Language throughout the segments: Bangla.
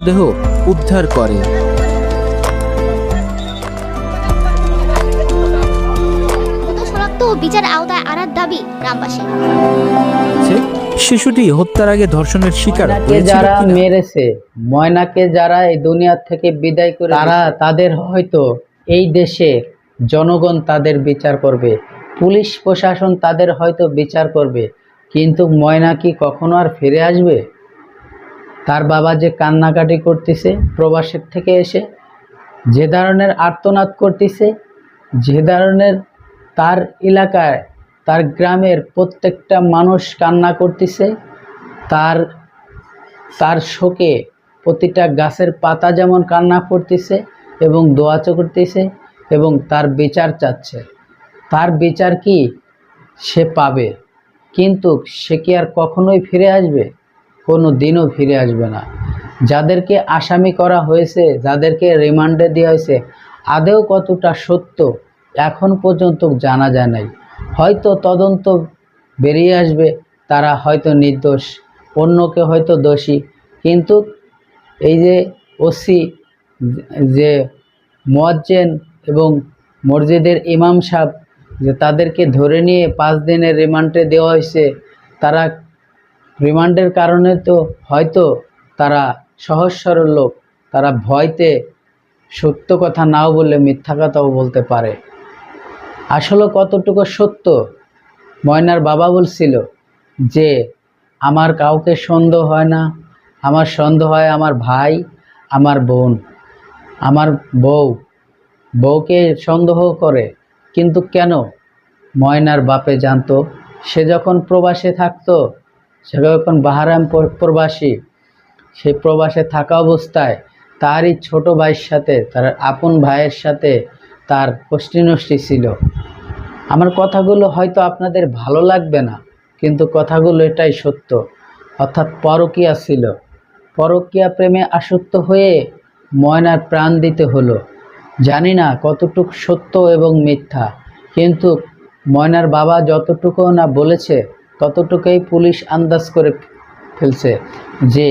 দেহ উদ্ধার করে। বিচার আওতায় আনার দাবি গ্রামবাসী শিশুটি হত্যার আগে ধর্ষণের শিকার যারা মেরেছে ময়নাকে যারা এই দুনিয়া থেকে বিদায় করে তারা তাদের হয়তো এই দেশে জনগণ তাদের বিচার করবে পুলিশ প্রশাসন তাদের হয়তো বিচার করবে কিন্তু ময়না কি কখনো আর ফিরে আসবে? তার বাবা যে কান্নাকাটি করতেছে প্রবাসের থেকে এসে, যে ধরনের আর্তনাদ করতেছে, যে ধরনের তার এলাকায়, তার গ্রামের প্রত্যেকটা মানুষ কান্না করতেছে, তার তার শোকে প্রতিটা গাছের পাতা যেমন কান্না করতেছে এবং দোয়াচো করতেছে এবং তার বিচার চাচ্ছে। তার বিচার কি সে পাবে, কিন্তু সে কি আর কখনোই ফিরে আসবে? কোনো দিনও ফিরে আসবে না। যাদেরকে আসামি করা হয়েছে, যাদেরকে রিমান্ডে দেওয়া হয়েছে আদেও কতটা সত্য এখন পর্যন্ত জানা যায় নাই। হয়তো তদন্ত বেরিয়ে আসবে, তারা হয়তো নির্দোষ অন্যকে হয়তো দোষী। কিন্তু এই যে ওসি, যে মোয়াজ্জেন এবং মসজিদের ইমাম সাহেব, যে তাদেরকে ধরে নিয়ে পাঁচ দিনের রিমান্ডে দেওয়া হয়েছে, তারা রিমান্ডের কারণে তো হয়তো তারা সহজ সরল লোক, তারা ভয়তে সত্য কথা নাও বললে মিথ্যা কথাও বলতে পারে। আসলে কতটুকু সত্য? ময়নার বাবা বলছিল যে, আমার কাউকে সন্দেহ হয় না। আমার সন্দেহ হয় আমার ভাই, আমার বোন। আমার বউ। বউকে সন্দেহ করে। কিন্তু কেন? ময়নার বাপে জানতো, সে যখন প্রবাসে থাকতো সে যখন বাহারাম প্রবাসী, সেই প্রবাসে থাকা অবস্থায় তারই ছোট ভাইয়ের সাথে, তার আপন ভাইয়ের সাথে তার কষ্টি নষ্টি ছিল। আমার কথাগুলো হয়তো আপনাদের ভালো লাগবে না, কিন্তু কথাগুলো এটাই সত্য। অর্থাৎ পরকিয়া ছিল। পরকিয়া প্রেমে আসক্ত হয়ে ময়নার প্রাণ দিতে হলো। জানি না কতটুক সত্য এবং মিথ্যা, কিন্তু ময়নার বাবা যতটুকু না বলেছে ততটুকুই পুলিশ আন্দাজ করে ফেলছে যে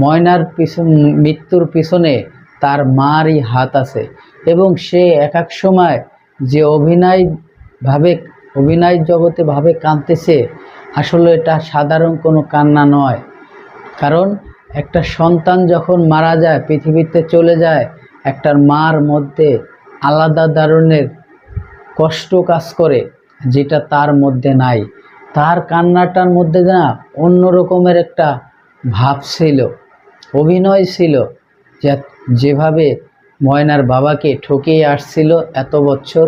ময়নার পিছন, মৃত্যুর পিছনে তার মারই হাত আছে এবং সে এক এক সময় যে অভিনয় ভাবে, অভিনয় জগতে ভাবে কাঁদতেছে, আসলে এটা সাধারণ কোনো কান্না নয়। কারণ একটা সন্তান যখন মারা যায়, পৃথিবীতে চলে যায় একটা মার মধ্যে আলাদা ধরনের কষ্ট কাজ করে যেটা তার মধ্যে নাই। তার কান্নাটার মধ্যে না অন্য রকমের একটা ভাব ছিল, অভিনয় ছিল যেভাবে ময়নার বাবাকে ঠকিয়ে আসছিল এত বছর।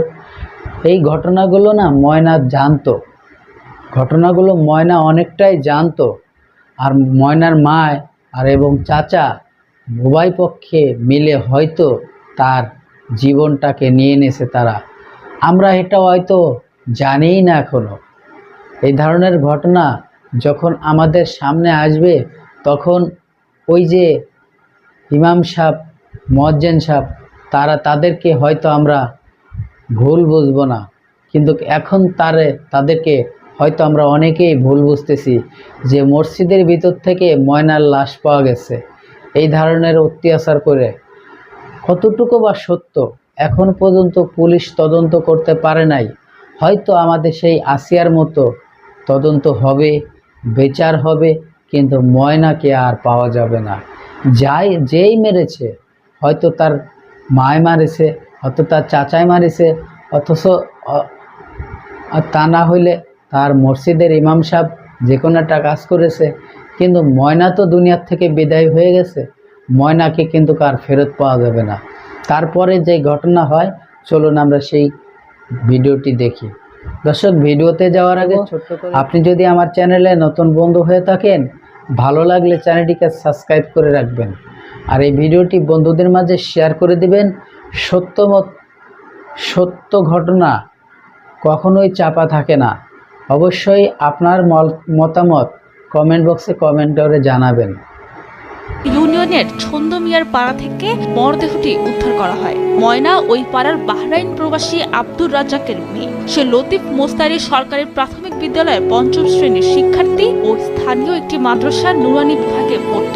এই ঘটনাগুলো না ময়না জানতো। ঘটনাগুলো ময়না অনেকটাই জানতো। আর ময়নার মা আর এবং চাচা উভয় পক্ষে মিলে হয়তো তার জীবনটাকে নিয়ে নেছে তারা। আমরা এটা হয়তো জানিই না এখনও। এই ধরনের ঘটনা যখন আমাদের সামনে আসবে, তখন ওই যে ইমাম সাহেব মজ্জেন সাহেব, তারা তাদেরকে হয়তো আমরা ভুল বুঝব না। কিন্তু এখন তারে, তাদেরকে হয়তো আমরা অনেকেই ভুল বুঝতেছি যে মসজিদের ভিতর থেকে ময়নার লাশ পাওয়া গেছে। এই ধরনের অত্যাচার করে কতটুকু বা সত্য, এখন পর্যন্ত পুলিশ তদন্ত করতে পারে নাই। হয়তো আমাদের সেই আসিয়ার মতো তদন্ত হবে, বিচার হবে, কিন্তু ময়নাকে আর পাওয়া যাবে না। যাই, যেই মেরেছে, হয়তো তার মায় মারেছে, হয়তো তার চাচাই মারেছে, অথচ তা না হইলে তার মসজিদের ইমাম সাহেব যে কোনো একটা কাজ করেছে। কিন্তু ময়না তো দুনিয়ার থেকে বিদায় হয়ে গেছে। ময়নাকে কিন্তু কার ফেরত পাওয়া যাবে না। তারপরে যে ঘটনা হয়, চলুন আমরা সেই ভিডিওটি দেখি। দর্শক ভিডিওতে যাওয়ার আগে আপনি যদি আমার চ্যানেলে নতুন বন্ধু হয়ে থাকেন ভালো লাগলে চ্যানেলটিকে সাবস্ক্রাইব করে রাখবেন। আর এই ভিডিওটি বন্ধুদের মাঝে শেয়ার করে দিবেন। সত্যমত সত্য ঘটনা কখনোই চাপা থাকে না। অবশ্যই আপনার মতামত কমেন্ট বক্সে কমেন্ট করে জানাবেন। ইউনিয়নের ছন্দ মিয়ার পাড়া থেকে মরদেহটি উদ্ধার করা হয়। ময়না ওই পাড়ার বাহরাইন প্রবাসী আব্দুর রাজ্জাকের মেয়ে। সে লতিফ মোস্তারি সরকারি প্রাথমিক বিদ্যালয়ের পঞ্চম শ্রেণির শিক্ষার্থী ও স্থানীয় একটি মাদ্রাসার নুরানি বিভাগে পড়ত।